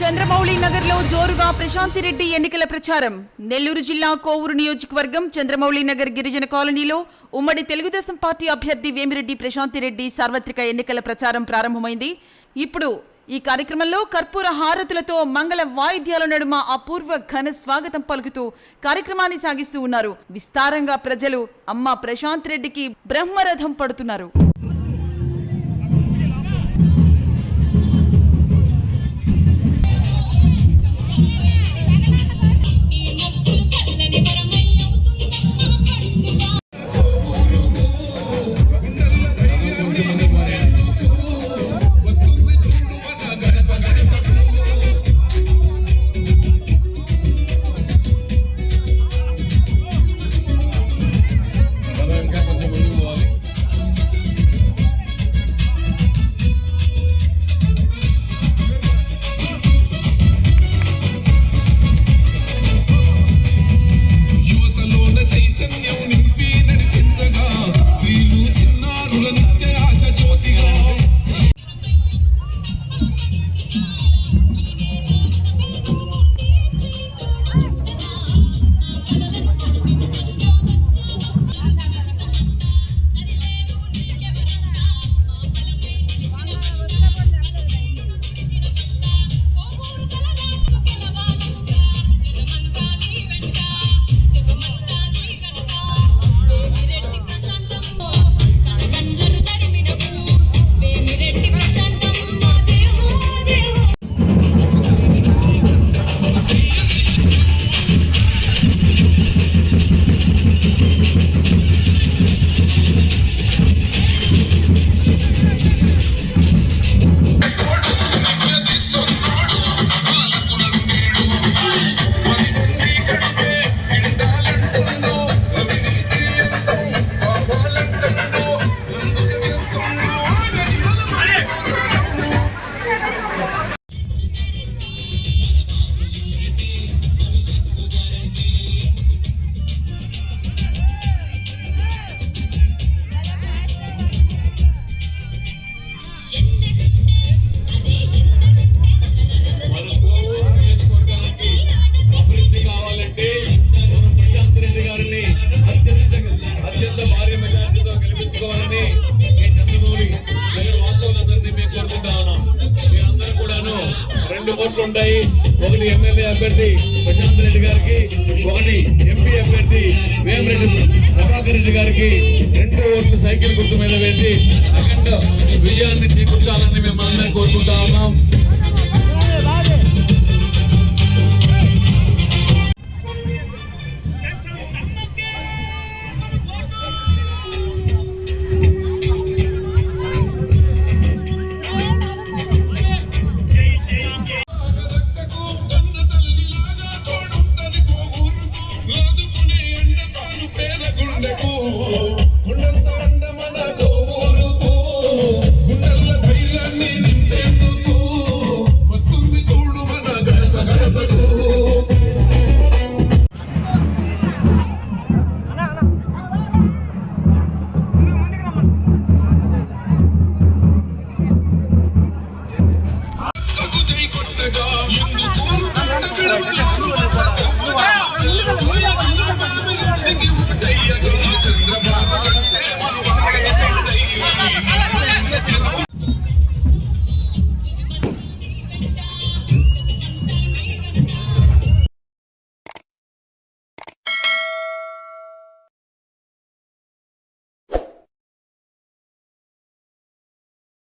చంద్రమౌళి నగర్లో జోరుగా ప్రశాంతి రెడ్డి ఎన్నికల ప్రచారం. నెల్లూరు జిల్లా కోవూరు నియోజకవర్గం చంద్రమౌళి నగర్ గిరిజన కాలనీలో ఉమ్మడి తెలుగుదేశం పార్టీ అభ్యర్థి వేమిరెడ్డి ప్రశాంతి రెడ్డి సార్వత్రిక ఎన్నికల ప్రచారం ప్రారంభమైంది. ఇప్పుడు ఈ కార్యక్రమంలో కర్పూర హారతులతో మంగళ వాయిద్యాల నడుమ అపూర్వ ఘన స్వాగతం పలుకుతూ కార్యక్రమాన్ని సాగిస్తూ ఉన్నారు. విస్తారంగా ప్రజలు అమ్మ ప్రశాంత్ రెడ్డికి బ్రహ్మరథం పడుతున్నారు. మెజార్టీతో మీ చంద్రమౌళి వాస్తవులందరినీ మేము కోరుకుంటా ఉన్నాం. మీరందరూ కూడాను రెండు ఓట్లు ఉంటాయి. ఒకటి ఎమ్మెల్యే అభ్యర్థి ప్రశాంత్ రెడ్డి గారికి ఒకటి ఎంపీ అభ్యర్థి వేమిరెడ్డి ప్రభాకర్ రెడ్డి గారికి రెండు ఓట్లు సైకిల్ గుర్తు మీద వేసి అఖండ విజయాన్ని చేకూర్చాలని మేము అందరం కోరుకుంటా ఉన్నాం.